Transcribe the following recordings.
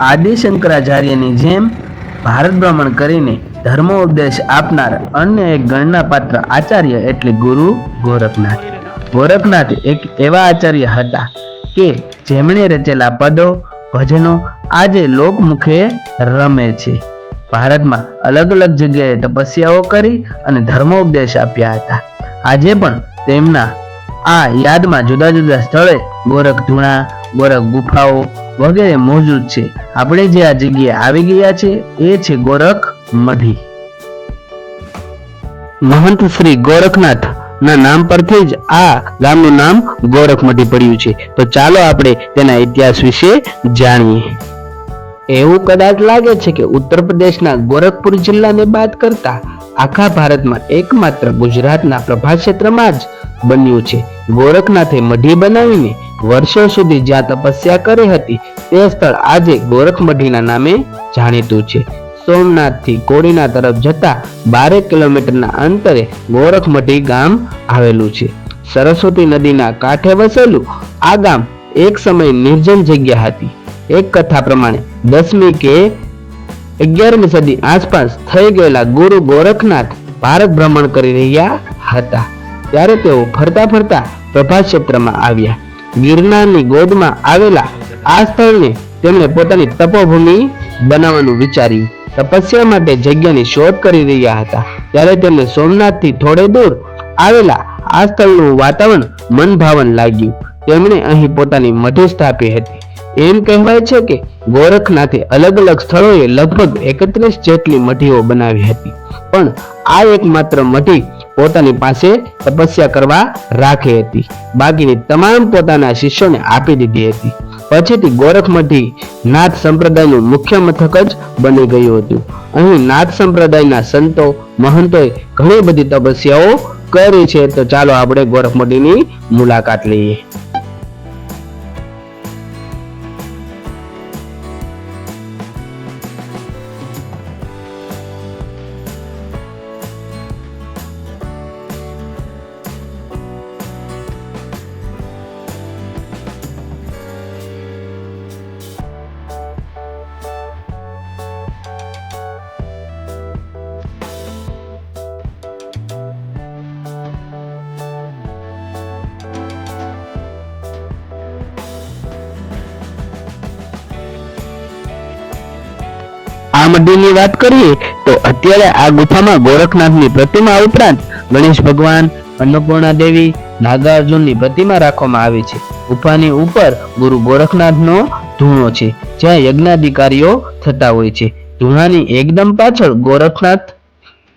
આદિ શંકરાચાર્યની જેમ ભારત ભ્રમણ કરીને ધર્મ ઉપદેશ આપનાર અન્ય એક ગણના પાત્ર આચાર્ય એટલે ગુરુ ગોરખનાથ. ગોરખનાથ એક એવા આચાર્ય હતા કે જેમણે રચેલા પદો, ભજનો આજે લોકમુખે રમે છે. ભારતમાં અલગ અલગ જગ્યાએ તપસ્યાઓ કરી અને ધર્મોપદેશ આપ્યા હતા. આજે પણ તેમના આ યાદમાં જુદા જુદા સ્થળે ગોરખ ગોરખ ગુફાઓ વગેરે મોજૂદ છે. આપણે જે આ જગ્યાએ આવી ગયા છે એ છે ગોરખ મઢી. મહંત શ્રી ગોરખનાથ ના નામ પરથી જ આ ગામનું નામ ગોરખમઢી પડ્યું છે. તો ચાલો આપણે તેના ઇતિહાસ વિશે જાણીએ. એવું કદાચ લાગે છે કે ઉત્તર પ્રદેશના ગોરખપુર જિલ્લાને બાદ કરતા આખા ભારતમાં એકમાત્ર ગુજરાતના પ્રભાત ક્ષેત્રમાં જ બન્યું છે. ગોરખનાથે મઢી બનાવીને વર્ષો સુધી જ્યાં તપસ્યા કરી હતી, તે સ્થળ આજે ગોરખમઢીના નામે જાણીતું છે. સોમનાથથી કોડીના તરફ જતા બારેક કિલોમીટરના અંતરે ગોરખમઢી ગામ આવેલું છે. સરસ્વતી નદીના કાંઠે વસેલું આ ગામ એક સમય નિર્જન જગ્યા હતી. એક કથા પ્રમાણે દસમી કે અગિયારમી સદી આસપાસ થઈ ગયેલા ગુરુ ગોરખનાથ ભારત ભ્રમણ કરી રહ્યા હતા. ત્યારે તેઓ ફરતા ફરતા પ્રભાસ ક્ષેત્રમાં આવ્યા. ગિરનારની ગોદમાં આવેલા આ સ્થળને તેમણે પોતાની તપોભૂમિ બનાવવાનું વિચાર્યું. તપસ્યા માટે જગ્યાની શોધ કરી રહ્યા હતા. ત્યારે તેમને સોમનાથથી થોડે દૂર આવેલા આ સ્થળનું વાતાવરણ મનભાવન લાગ્યું. તેમણે અહીં પોતાની મઢી સ્થાપી હતી. એમ કહેવાય છે કે ગોરખનાથે અલગ અલગ સ્થળોએ લગભગ એકત્રીસ જેટલી મઢીઓ બનાવી હતી. પણ આ એકમાત્ર મઢી પોતાની પાસે તપસ્યા કરવા રાખી હતી. બાકીની તમામ પોતાના શિષ્યોને આપી દીધી હતી. પછીથી ગોરખમઢી નાથ સંપ્રદાયનું મુખ્ય મથક જ બની ગયું હતું. અહીં નાથ સંપ્રદાયના સંતો, મહંતોએ ઘણી બધી તપસ્યાઓ કરી છે. તો ચાલો આપણે ગોરખમઢીની મુલાકાત લઈએ. આ મંદિરની વાત કરીએ, તો અત્યારે આ ગુફામાં ગોરખનાથની પ્રતિમા ઉપરાંત ગણેશ ભગવાન, અન્નપૂર્ણા દેવી, નાગાર્જુનની પ્રતિમા રાખવામાં આવી છે. ગુફાની ઉપર ગુરુ ગોરખનાથનો ધૂણો છે, જ્યાં યજ્ઞાધિકારીઓ થતા હોય છે. ધૂણાની એકદમ પાછળ ગોરખનાથ,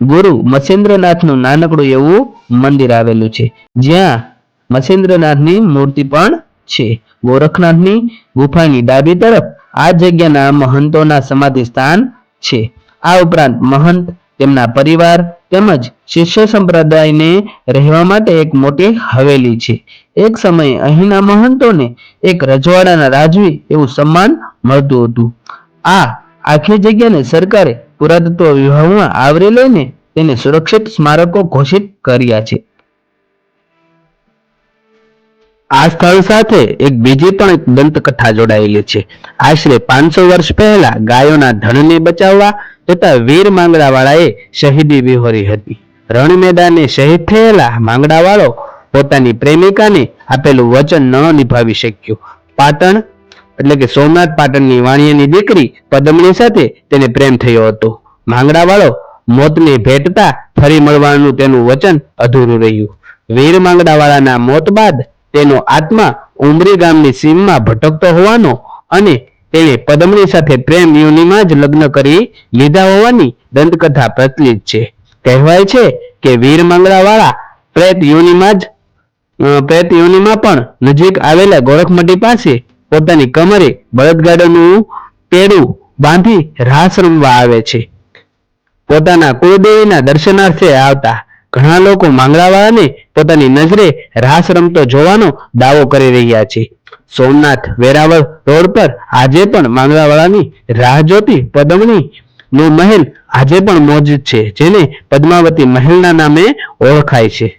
ગુરુ મસેન્દ્રનાથનું નાનકડું એવું મંદિર આવેલું છે, જ્યાં મસેન્દ્રનાથની મૂર્તિ પણ છે. ગોરખનાથની ગુફાની ડાબી તરફ આ જગ્યાના મહંતોના સમાધિ સ્થાન છે. આ ઉપરાંત મહંત, તેમના પરિવાર તેમજ શિષ્ય સંપ્રદાયને રહેવા માટે એક મોટી હવેલી છે. એક સમયે અહીંના મહંતોને એક રજવાડાના રાજવી એવું સન્માન મળતું હતું. આ આખી જગ્યાને સરકારે પુરાતત્વ વિભાગમાં આવરી લઈને તેને સુરક્ષિત સ્મારકો ઘોષિત કર્યા છે. આ સ્થળ સાથે એક બીજી પણ એક દંતકથા જોડાયેલી છે. આશરે પાંચસો વર્ષ પહેલા ગાયોના ધણને બચાવવા તથા વીર માંગડાવાળાએ શહીદી વિહોરી હતી. રણ મેદાને શહીદ થયેલા માંગડાવાળો પોતાની પ્રેમિકાને આપેલું વચન ન નિભાવી શક્યો. પાટણ, એટલે કે સોમનાથ પાટણની વાણિયાની દીકરી પદમણી સાથે તેને પ્રેમ થયો હતો. માંગડાવાળો મોતને ભેટતા ફરી મળવાનું તેનું વચન અધૂરું રહ્યું. વીર માંગડાવાળાના મોત બાદ તેનો આત્મા ઉમરી ગામની સીમમાં ભટકતો હોવાનો અને તેણે પદમણી સાથે પ્રેમ યોનિમાં જ લગ્ન કરી લીધા હોવાની દંતકથા પ્રચલિત છે. કહેવાય છે કે વીર મંગળાવાળા પ્રેત યોનિમાં જ પ્રેત યોનિમાં પણ નજીક આવેલા ગોરખમટી પાસે પોતાની કમરે બળદગાડાનું પેડું બાંધી રાસ રમવા આવે છે. પોતાના કુળદેવીના દર્શનાર્થે આવતા ઘણા લોકો માંગડાવાળાને પોતાની નજરે રાસ રમતો જોવાનો દાવો કરી રહ્યા છે. સોમનાથ વેરાવળ રોડ પર આજે પણ માંગલાવાળાની રાહ જોતી પદમણી નું મહેલ આજે પણ મોજૂદ છે, જેને પદ્માવતી મહેલના નામે ઓળખાય છે.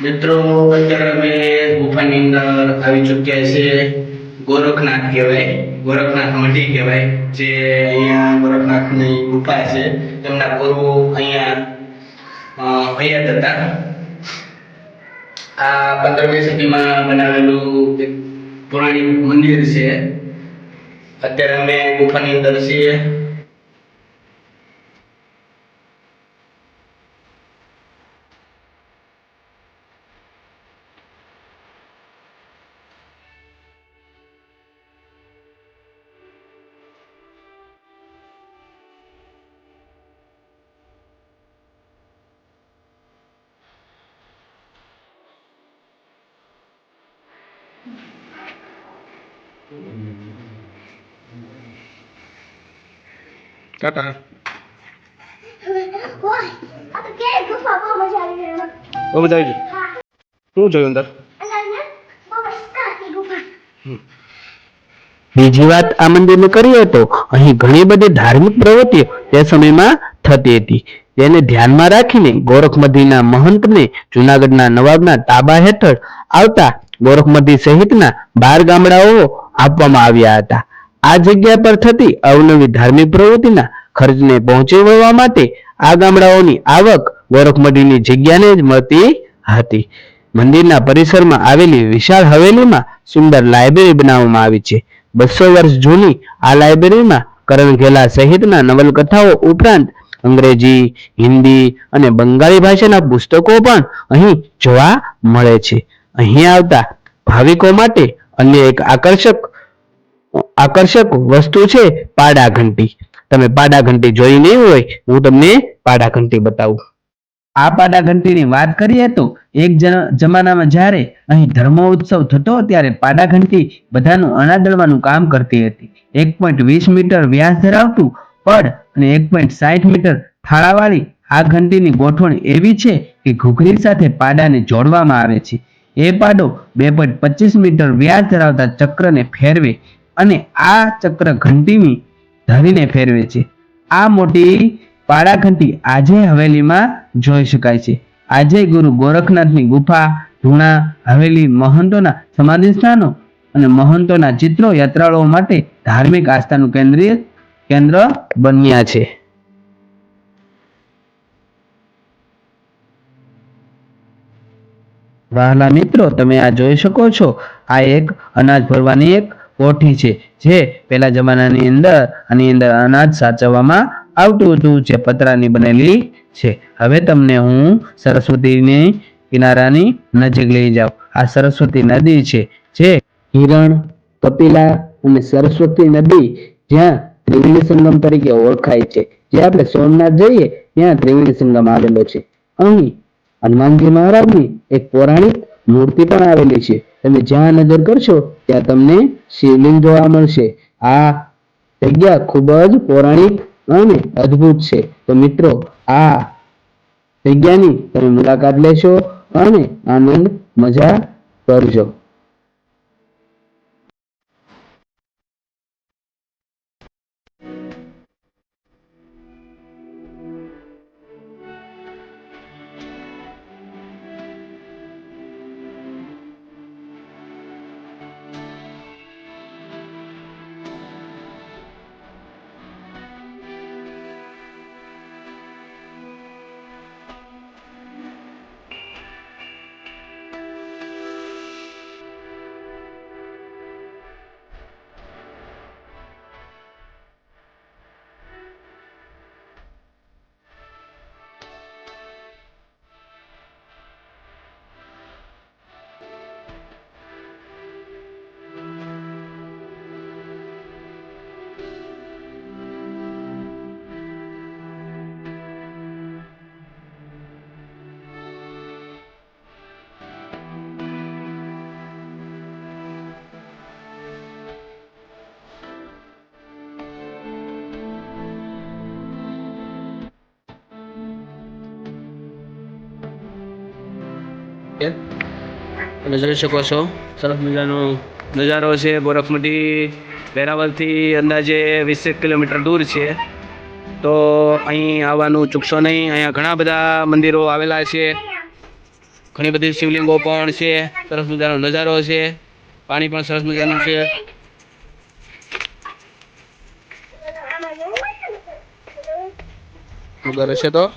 મિત્રો, અત્યારે અમે ગુફાની અંદર આવી ચૂક્યા છીએ ગોરખનાથ કહેવાય. ગોરખનાથ મઢી કહેવાય, જે અહીંયા ગોરખનાથની ગુફા છે. તેમના ગુરુ અહીંયા હયાત હતા. આ પંદરમી સદીમાં બનાવેલું એક પુરાણિક મંદિર છે. અત્યારે અમે ગુફાની અંદર છીએ. ટાટા. બહુ બધા આવી શું જોયું અંદર? હતી બીજી વાત આ મંદિરને કરી તો અહીં ઘણી બધી ધાર્મિક પ્રવૃત્તિઓ તે સમયમાં થતી હતી. તેને ધ્યાનમાં રાખીને ગોરખમધીના મહંતને જુનાગઢના નવાબના તાબા હેઠળ આવતા ગોરખમધી સહિતના બાર ગામડાઓ આપવામાં આવ્યા હતા. આ જગ્યા પર થતી અવનવી ધાર્મિક પ્રવૃત્તિના ખર્ચને પહોંચી વળવા માટે આ ગામડાઓની આવક ગોરખમઢીની જગ્યાને જ મળતી હતી. મંદિરના પરિસરમાં આવેલી વિશાળ હવેલીમાં સુંદર લાઇબ્રેરી બનાવવામાં આવી છે. બસો વર્ષ જૂની આ લાઇબ્રેરીમાં કરણ ઘેલા સહિતના નવલકથાઓ ઉપરાંત અંગ્રેજી, હિન્દી અને બંગાળી ભાષાના પુસ્તકો પણ અહીં જોવા મળે છે. અહીં આવતા ભાવિકો માટે અન્ય એક આકર્ષક આકર્ષક વસ્તુ છે પાડા ઘંટી તમે પાડા ઘંટી જોઈ નહીં હોય, હું તમને પાડા ઘંટી બતાવું. આ પાડા ઘંટીની વાત કરીએ તો એક જમાનામાં જ્યારે અહીં ધર્મોત્સવ થતો ત્યારે પાડા ઘંટી બધાનું અણાદળવાનું કામ કરતી હતી. એક પોઈન્ટ વીસ મીટર વ્યાસ ધરાવતું પડ અને એક પોઈન્ટ સાઠ મીટર થાળાવાળી આ ઘંટીની ગોઠવણ એવી છે કે ઘૂઘરી સાથે પાડાને જોડવામાં આવે છે. એ પાડો બે પોઈન્ટ પચીસ મીટર વ્યાસ ધરાવતા ચક્રને ફેરવે અને આ ચક્ર ઘંટીની ધરીને ફેરવે છે. આ મોટી પાડા ઘંટી આજે હવેલીમાં જોઈ શકાય છે. આજે ગુરુ ગોરખનાથની ગુફા, ધૂણા, હવેલી, મહંતોના સમાધિ સ્થાનો અને મહંતોના ચિત્રો યાત્રાળુઓ માટે ધાર્મિક આસ્થાનું કેન્દ્રીય કેન્દ્ર બન્યા છે. વહાલા મિત્રો, તમે આ જોઈ શકો છો, આ એક અનાજ ભરવાની એક કોઠી છે, જે પહેલા જમાનાની અંદર, આની અંદર અનાજ સાચવવામાં આવતું હતું, જે પતરાની બનેલી છે. હવે તમને હું સરસ્વતીની કિનારાની નજીક લઈ જાઉં. આ સરસ્વતી નદી છે, જે હિરણ, કપિલા અને સરસ્વતી નદી જ્યાં ત્રિવેણી સંગમ તરીકે ઓળખાય છે. જે આપણે સોમનાથ જઈએ, ત્યાં ત્રિવેણી સંગમ આવેલો છે. અહીં હનુમાનજી મહારાજની એક પૌરાણિક મૂર્તિ પણ આવેલી છે. તમે જ્યાં નજર કરશો, ત્યાં તમને શિવલિંગ જોવા મળશે. આ જગ્યા ખૂબ જ પૌરાણિક અને અદ્ભુત છે. તો મિત્રો, આ જગ્યાની તમે મુલાકાત લેશો અને આનંદ મજા કરજો. તમે જોઈ શકો છો. સરસ મજાનો નજારો છે. બોરફમટી વેરાવલથી અંદાજે વીસેક કિલોમીટર દૂર છે. તો અહીં આવવાનું ચૂકશો નહીં. અહીંયા ઘણા બધા મંદિરો આવેલા છે. ઘણી બધી શિવલિંગો પણ છે. સરસ મજાનો નજારો છે. પાણી પણ સરસ મજાનું છે. વગર હશે તો?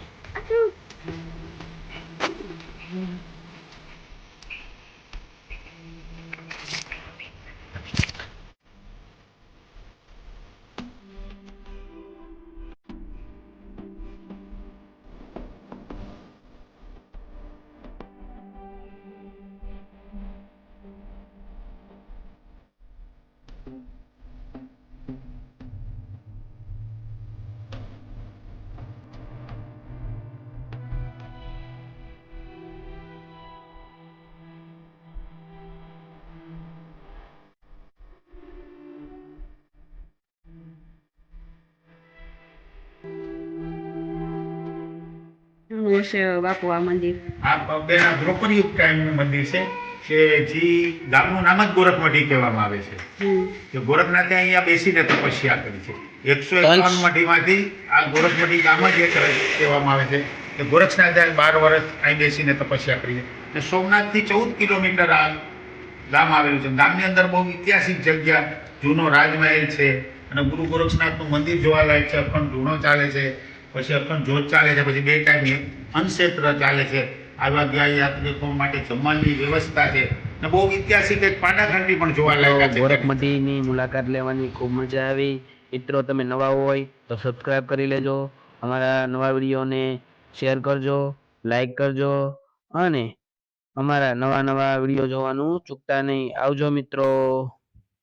શું બાપુ આ મંદિર? આ બેના દ્રૌપદી ટાઈમનું મંદિર છે કે જે ગામનું નામ જ ગોરખમઢી કહેવામાં આવે છે. કે ગોરખનાથે અહીંયા બેસીને તપસ્યા કરી છે. એકસો કંસ. એકાવન મઢીમાંથી આ ગોરખમઢી ગામ જ એક કહેવામાં આવે છે કે ગોરખનાથે બાર વર્ષ અહીં બેસીને તપસ્યા કરી છે. અને સોમનાથથી ચૌદ કિલોમીટર આ ગામ આવેલું છે. ગામની અંદર બહુ ઐતિહાસિક જગ્યા જૂનો રાજમહેલ છે અને ગુરુ ગોરખનાથનું મંદિર જોવાલાયક છે અખંડ ધૂણો ચાલે છે. પછી અખંડ જોત ચાલે છે, પછી બે ટાઈમ અન્નક્ષેત્ર ચાલે છે. આવા ગયા યાત્રિકો માટે જમવાની વ્યવસ્થા છે. ને બહુ ઐતિહાસિક એક પાનાખંડી પણ જોવાલાયક છે. ગોરખમઢીની મુલાકાત લેવાની ખૂબ મજા આવી. મિત્રો, તમે નવા હોય તો સબસ્ક્રાઇબ કરી લેજો. અમારા નવા વિડીયોને શેર કરજો લાઈક કરજો અને અમારા નવા નવા વીડિયો જોવાનું ચૂકતા નહીં. આવજો મિત્રો.